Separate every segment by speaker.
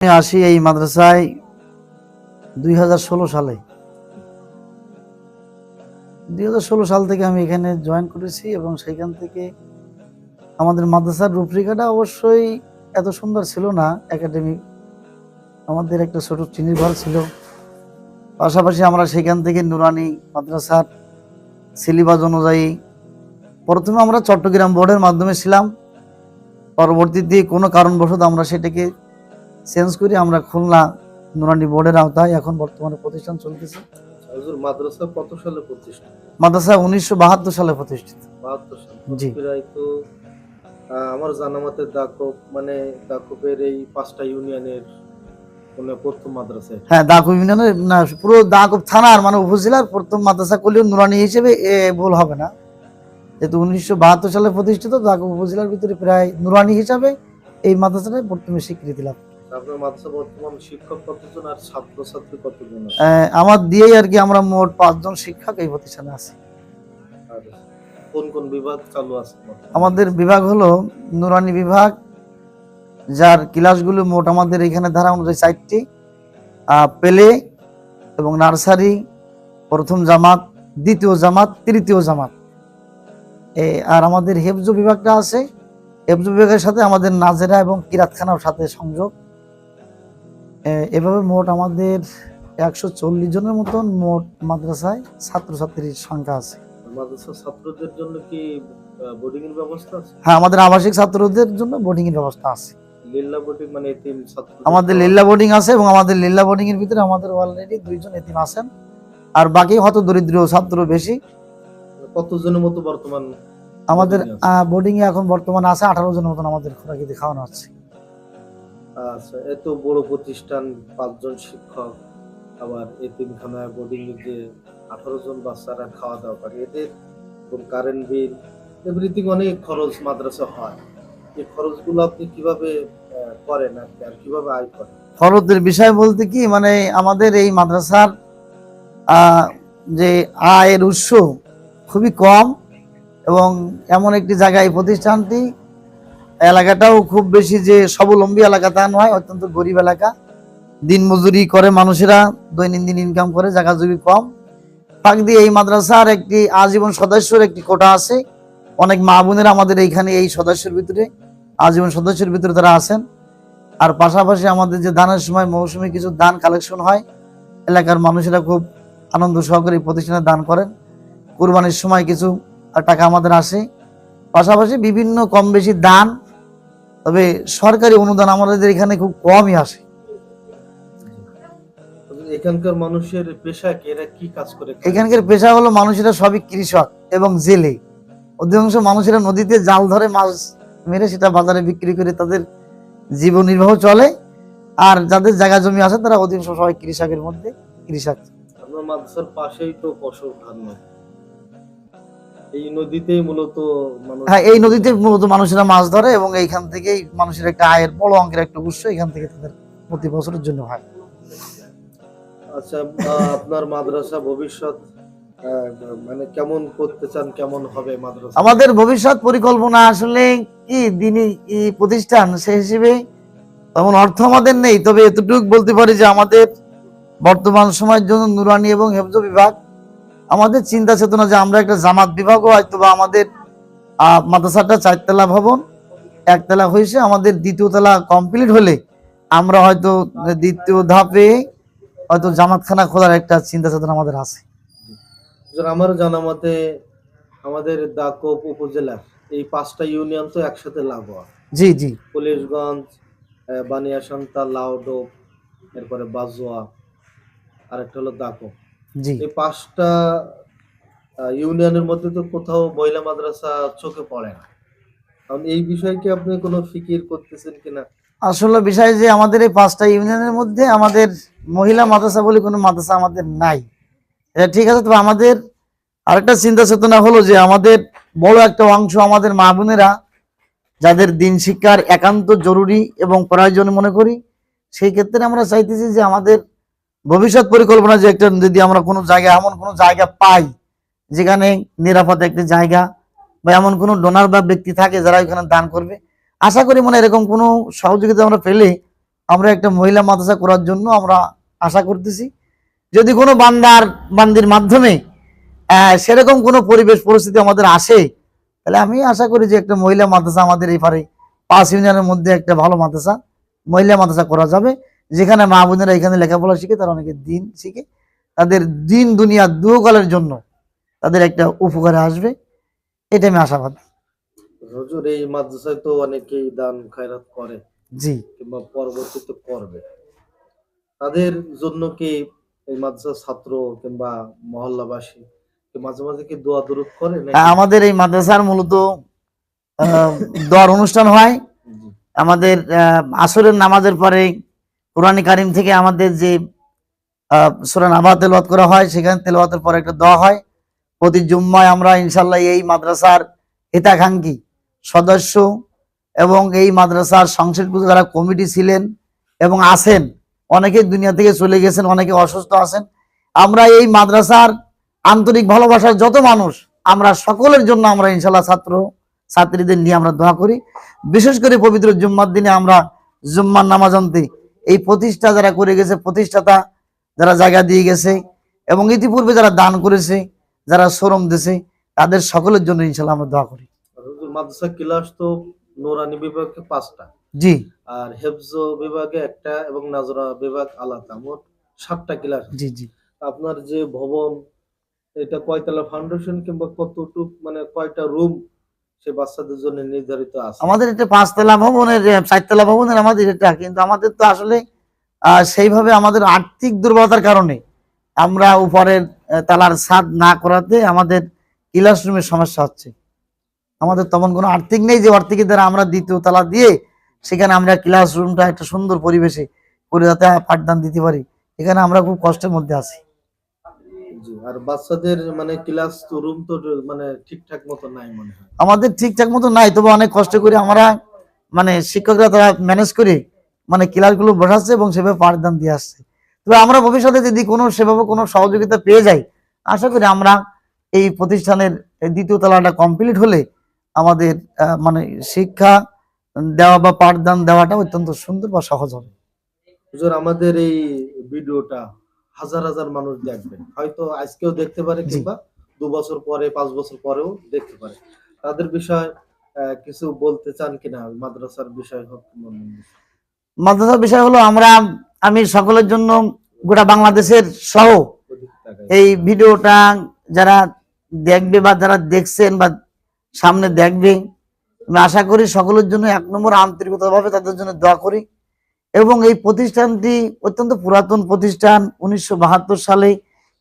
Speaker 1: আমি আসি এই মাদ্রাসায় দুই হাজার ষোলো সালে। দু হাজার ষোলো সাল থেকে আমি এখানে জয়েন করেছি এবং সেখান থেকে আমাদের মাদ্রাসার রূপরেখাটা অবশ্যই এত সুন্দর ছিল না একাডেমি আমাদের একটা ছোট চিনির ঘর ছিল। পাশাপাশি আমরা সেখান থেকে নুরানি মাদ্রাসার সিলেবাস অনুযায়ী প্রথমে আমরা চট্টগ্রাম বোর্ডের মাধ্যমে ছিলাম। পরবর্তীতে কোনো কারণবশত আমরা সেটাকে চেঞ্জ করে আমরা খুলনা নুরানি বোর্ডের আওতায় এখন বর্তমানে প্রতিষ্ঠান চলতেছে।
Speaker 2: মাদ্রাসা কত সালে প্রতিষ্ঠা
Speaker 1: মাদ্রাসা উনিশশো বাহাত্তর সালে প্রতিষ্ঠিত।
Speaker 2: বাহাত্তর সালে।
Speaker 1: জি।
Speaker 2: প্রায় তো আমার জানা মতে দাকব মানে দাকবের এই পাঁচটা ইউনিয়নের মানে প্রথম মাদ্রাসা
Speaker 1: হ্যাঁ দাকুব ইউনিয়নের না পুরো দাকুব থানার মানে উপজেলার প্রথম মাদ্রাসা কলিও নুরানি হিসেবে এ ভুল হবে না। যেহেতু উনিশশো বাহাত্তর সালে প্রতিষ্ঠিত দাকুব উপজেলার ভিতরে প্রায় নুরানি হিসাবে এই মাদ্রাসাটাই প্রথমে স্বীকৃতি লাভ
Speaker 2: আপনার মাদ্রাসা বর্তমান শিক্ষক কতজন আর ছাত্রছাত্রী কতজন
Speaker 1: আমার দিয়েই আর কি আমরা মোট পাঁচজন শিক্ষক এই প্রতিষ্ঠানে আছি।
Speaker 2: কোন কোন বিভাগ চালু আছে?
Speaker 1: আমাদের বিভাগ হলো নুরানি বিভাগ যার ক্লাসগুলো মোট আমাদের এখানে ধারা অনুযায়ী চারটি। আহ, পেলে এবং নার্সারি প্রথম জামাত দ্বিতীয় জামাত তৃতীয় জামাত। আর আমাদের হেফজ বিভাগটা আছে। হেফজ বিভাগের সাথে আমাদের নাজেরা এবং কিরাতখানার সাথে সংযোগ। এভাবে মোট আমাদের একশো চল্লিশ জনের মতন মোট মাদ্রাসায় ছাত্রছাত্রীর সংখ্যা আছে।
Speaker 2: ছাত্রদের জন্য কি বোর্ডিং এর ব্যবস্থা আছে?
Speaker 1: হ্যাঁ আমাদের আবাসিক ছাত্রদের জন্য বোর্ডিং এর ব্যবস্থা আছে।
Speaker 2: মানে
Speaker 1: আমাদের লিল্লা বোর্ডিং আছে এবং আমাদের লিল্লা বোর্ডিং এর ভিতরে আমাদের অলরেডি দুইজন এতিম আছেন। আর বাকি দরিদ্র ছাত্র বেশি।
Speaker 2: কতজনের মতো বর্তমান
Speaker 1: আমাদের
Speaker 2: boarding
Speaker 1: বোর্ডিং এ এখন বর্তমানে আছে আঠারো জনের মতন আমাদের খোরাকিতে খাওয়ানো হচ্ছে।
Speaker 2: আচ্ছা এত বড় প্রতিষ্ঠান, পাঁচজন শিক্ষক, আবার এতিমখানায় বোর্ডিং এ যে আঠারো জন বাচ্চারা খাওয়া দাওয়া করে, এদের কারেন্ট বিল এভরিথিং অনেক খরচ মাদ্রাসা হয়। এই খরচগুলো আপনি কীভাবে করেন আর কি? আর কীভাবে আয় করেন?
Speaker 1: খরচের বিষয় বলতে কি মানে আমাদের এই মাদ্রাসার যে আয়ের উৎস খুবই কম এবং এমন একটি জায়গায় প্রতিষ্ঠানটি এলাকাটাও খুব বেশি যে স্বাবলম্বী এলাকা তা নয়, অত্যন্ত গরিব এলাকা। দিন মজুরি করে মানুষেরা, দৈনন্দিন ইনকাম করে, জায়গা জমি কম। ফাঁক দিয়ে এই মাদ্রাসার একটি আজীবন সদস্যর একটি কোটা আছে। অনেক মা বোনেরা আমাদের এইখানে এই সদস্যের ভিতরে, আজীবন সদস্যের ভিতরে তারা আছেন। আর পাশাপাশি আমাদের যে দানের সময় মৌসুমী কিছু দান কালেকশন হয়, এলাকার মানুষেরা খুব আনন্দ সহকারে প্রতিষ্ঠানে দান করেন। কুরবানির সময় কিছু টাকা আমাদের আসে। পাশাপাশি বিভিন্ন কম বেশি দান তবে সরকারি অনুদান আমাদের এখানে খুব কমই আসে।
Speaker 2: এখানকার মানুষের পেশা কি? এরা কি কাজ করে?
Speaker 1: এখানকার পেশা হলো মানুষেরা সবই কৃষক এবং জেলে। অধিকাংশ মানুষেরা নদীতে জাল ধরে মাছ মেরে সেটা বাজারে বিক্রি করে তাদের জীবন নির্বাহ চলে। আর যাদের জায়গা জমি আছে তারা অধিকাংশ সবাই কৃষকের মধ্যে কৃষক।
Speaker 2: আপনার মাদ্রাসার পাশেই তো ফসল নদী। এই নদীতেই মূলত
Speaker 1: হ্যাঁ এই নদীতে মূলত মানুষেরা মাছ ধরে এবং এইখান থেকেই মানুষের একটা আয়ের বড় অঙ্কের একটা উৎস এখান থেকে তাদের প্রতি বছরের জন্য হয়।
Speaker 2: আচ্ছা আপনার মাদ্রাসা ভবিষ্যৎ মানে কেমন করতে চান কেমন হবে মাদ্রাসা?
Speaker 1: আমাদের ভবিষ্যৎ পরিকল্পনা আসলে কি দিনই প্রতিষ্ঠান সে হিসেবে তেমন অর্থ আমাদের নেই। তবে এতটুকু বলতে পারি যে আমাদের বর্তমান সময়ের জন্য নুরানি এবং হেফজ বিভাগ আমাদের চিন্তা চেতনা যে আমরা একটা জামাত বিভাগও হয়তো বা আমাদের মাদ্রাসাটা চারতলা ভবন একতলা হয়েছে আমাদের দ্বিতীয় তলা কমপ্লিট হলে আমরা হয়তো দ্বিতীয় ধাপে হয়তো জামাতখানা খোলার একটা চিন্তা চেতনা আমাদের আছে।
Speaker 2: আমার জানা মতে আমাদের দাকপ উপজেলা এই পাঁচটা ইউনিয়ন তো একসাথে লাগোয়া
Speaker 1: জি জি।
Speaker 2: পুলিশগঞ্জ আহ, বানিয়াসান্তা লাউডোপ এরপরে বাজোয়া আরেকটা হলো দাকপ।
Speaker 1: জি।
Speaker 2: এই পাঁচটা ইউনিয়নের মধ্যে তো কোথাও মহিলা মাদ্রাসা চোখে পড়ে না। কারণ এই বিষয়ে কি আপনি কোনো ফিকির করতেছেন কিনা
Speaker 1: আসলে বিষয় যে আমাদের এই পাঁচটা ইউনিয়নের মধ্যে আমাদের মহিলা মাদ্রাসা বলে কোনো মাদ্রাসা আমাদের নাই। এটা ঠিক আছে তবে আমাদের আরেকটা চিন্তা চেতনা হলো যে আমাদের বড় একটা অংশ আমাদের মা বোনেরা যাদের দিন শিক্ষার একান্ত জরুরি এবং প্রয়োজন মনে করি সেই ক্ষেত্রে আমরা চাইতেছি যে আমাদের ভবিষ্যৎ পরিকল্পনা যে একটা, যদি আমরা কোনো জায়গা এমন কোনো জায়গা পাই, যেখানে নিরাপদ একটি জায়গা বা এমন কোনো ডোনার বা ব্যক্তি থাকে যারা ওইখানে দান করবে, আশা করি মনে এরকম কোনো সহযোগিতা আমরা পেলে আমরা একটা মহিলা মাদ্রাসা করার জন্য আমরা আশা করতেছি। যদি কোনো বান্দার, বান্দির মাধ্যমে সেরকম কোনো পরিবেশ, পরিস্থিতি আমাদের আসে, তাহলে আমি আশা করি যে একটা মহিলা মাদ্রাসা আমাদের এই পারে, পাঁচ ইউনিয়নের মধ্যে একটা ভালো মাদ্রাসা, মহিলা মাদ্রাসা করা যাবে। যেখানে মা বোনেরা এখানে লেখাপড়া শিখে তারা অনেকে দিন শিখে। তাদের দিন দুনিয়া দুকালের জন্য তাদের একটা উপকারে আসবে এটা আমি আশাবাদ।
Speaker 2: হুজুর এই মাদ্রাসায় তো অনেকেই দান খায়রাত করে
Speaker 1: জি।
Speaker 2: কিংবা পরবর্তীতে করবে। তাদের জন্য কি এই মাদ্রাসার ছাত্র কিংবা মহল্লাবাসী কি মাঝে মাঝে কি দোয়া দরুদ করে
Speaker 1: হ্যাঁ, আমাদের এই মাদ্রাসার মূলত দোয়ার অনুষ্ঠান হয়। আমাদের আসরের নামাজের পরে কোরআনী কারিম থেকে আমাদের যে সুরান আবা তেলওয়াত করা হয়, সেখানে তেলওয়াতের পরে একটা দোয়া হয়। প্রতি জুম্মায় আমরা ইনশাল্লাহ এই মাদ্রাসার হিতাকাঙ্ক্ষী সদস্য এবং এই মাদ্রাসার সংসদগুলো যারা কমিটি ছিলেন এবং আছেন অনেকে দুনিয়া থেকে চলে গেছেন, অনেকে অসুস্থ আছেন, আমরা এই মাদ্রাসার আন্তরিক ভালোবাসার যত মানুষ, আমরা সকলের জন্য আমরা ইনশাল্লাহ ছাত্র, ছাত্রীদের নিয়ে আমরা দোয়া করি। বিশেষ করে পবিত্র জুম্মার দিনে আমরা জুম্মার নামাজ আনতে এই প্রতিষ্ঠা যারা করে গেছে প্রতিষ্ঠাতা যারা জায়গা দিয়ে গেছে এবং ইতিপূর্বে যারা দান করেছে যারা শ্রম দিয়েছে তাদের সকলের জন্য ইনশাল্লাহ আমরা দোয়া করি।
Speaker 2: মাদ্রাসা ক্লাস তো নোরানি বিভাগে পাঁচটা।
Speaker 1: জি।
Speaker 2: আর হেফজ বিভাগে একটা এবং নাজরা বিভাগ আলাদা মোট সাতটা ক্লাস
Speaker 1: জি জি।
Speaker 2: আপনার যে ভবন এটা কয়তলা ফাউন্ডেশন কিংবা কতটুক মানে কয়টা রুম সে বাচ্চাদের জন্য নির্ধারিত আছে।
Speaker 1: আমাদের এটা পাঁচতলা ভবনের চারতলা ভবনের আমাদের এটা, কিন্তু আমাদের তো আসলে সেইভাবে আমাদের আর্থিক দুর্বলতার কারণে আমরা উপরের তালার ছাদ না করাতে আমাদের ক্লাসরুমের সমস্যা হচ্ছে। আমাদের তেমন কোনো আর্থিক নেই যে আর্থিকের দ্বারা আমরা দ্বিতীয় তালা দিয়ে সেখানে আমরা ক্লাসরুমটা একটা সুন্দর পরিবেশে করে যাতে পাঠদান দিতে পারি। এখানে আমরা খুব কষ্টের মধ্যে আছি।
Speaker 2: আর বাচ্চাদের মানে ক্লাস রুম তো মানে ঠিকঠাক মতো নাই মনে হয়।
Speaker 1: আমাদের ঠিকঠাক মতো নাই তবে অনেক কষ্ট করে আমরা মানে শিক্ষকরা তারা ম্যানেজ করে মানে ক্লাসগুলো বসাচ্ছে এবং সেভাবে পাঠদান দিয়ে আসছে। তবে আমরা ভবিষ্যতে যদি কোনো সেভাবে কোনো সহযোগিতা পেয়ে যাই আশা করি আমরা এই প্রতিষ্ঠানের দ্বিতীয় তলাটা কমপ্লিট হলে আমাদের মানে শিক্ষা দেওয়া বা পাঠদান দেওয়াটা অত্যন্ত সুন্দর বা সহজ হবে।
Speaker 2: হুজুর আমাদের এই ভিডিওটা হাজার হাজার মানুষ দেখবে হয়তো আজকেও দেখতে পারে কিংবা দু বছর পরে পাঁচ বছর পরেও দেখতে পারে। তাদের বিষয় কিছু বলতে চান কিনা? মাদ্রাসার বিষয় হোক।
Speaker 1: মাদ্রাসার বিষয় হলো আমরা আমি সকলের জন্য গোটা বাংলাদেশের সহ এই ভিডিওটা যারা দেখবে বা যারা দেখছেন বা সামনে দেখবে আমি আশা করি সকলের জন্য এক নম্বর আন্তরিকতাভাবে তাদের জন্য দোয়া করি। এবং এই প্রতিষ্ঠানটি অত্যন্ত পুরাতন প্রতিষ্ঠান, উনিশশো বাহাত্তর সালে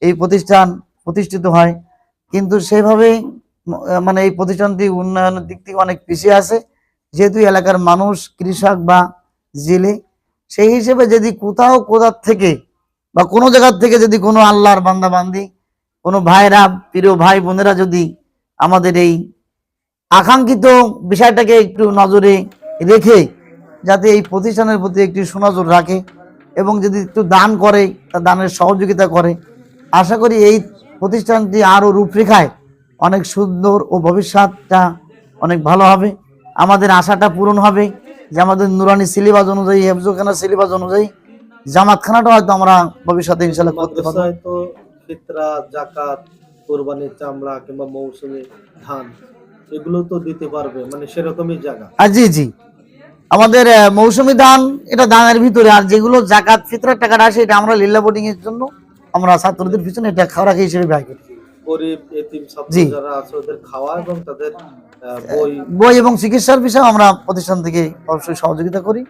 Speaker 1: এই প্রতিষ্ঠান প্রতিষ্ঠিত হয়। কিন্তু সেভাবে মানে এই প্রতিষ্ঠানটি উন্নয়নের দিক থেকে অনেক পিছিয়ে আছে। যেহেতু এলাকার মানুষ, কৃষক বা জেলে, সেই হিসেবে যদি কোথাও কোথার থেকে বা কোনো জায়গার থেকে যদি কোনো আল্লাহর বান্দা বান্দি কোনো ভাইরা, প্রিয় ভাই বোনেরা যদি আমাদের এই আকাঙ্ক্ষিত বিষয়টাকে একটু নজরে রেখে যাতে এই প্রতিষ্ঠানের প্রতি একটি সুনজর রাখে এবং যদি একটু দান করে তা দানের সহযোগিতা করে। আশা করি এই প্রতিষ্ঠানটি আরও রূপরেখায় অনেক সুন্দর ও ভবিষ্যৎটা অনেক ভালো হবে। আমাদের আশাটা পূরণ হবে যে আমাদের নুরানি সিলেবাস অনুযায়ী হেফজোখানা সিলেবাস অনুযায়ী জামাতখানাটা হয়তো আমরা ভবিষ্যতে ইনশাল্লাহ করতে পারব।
Speaker 2: মাদ্রাসায় তো ফিতরা জাকাত কোরবানির চামড়া কিংবা মৌসুমী ধান এগুলো তো দিতে পারবে মানে সেরকমই জায়গা।
Speaker 1: জি জি। আমাদের মৌসুমি ধান এটা দানের ভিতরে আর যেগুলো জাকাত ফিতরার টাকাটা আসে এটা আমরা লিল্লা বোর্ডিং এর জন্য আমরা ছাত্রদের পিছনে এটা খাওয়া হিসেবে ব্যয় করি। বই এবং চিকিৎসার বিষয়ে আমরা প্রতিষ্ঠান থেকে অবশ্যই সহযোগিতা করি।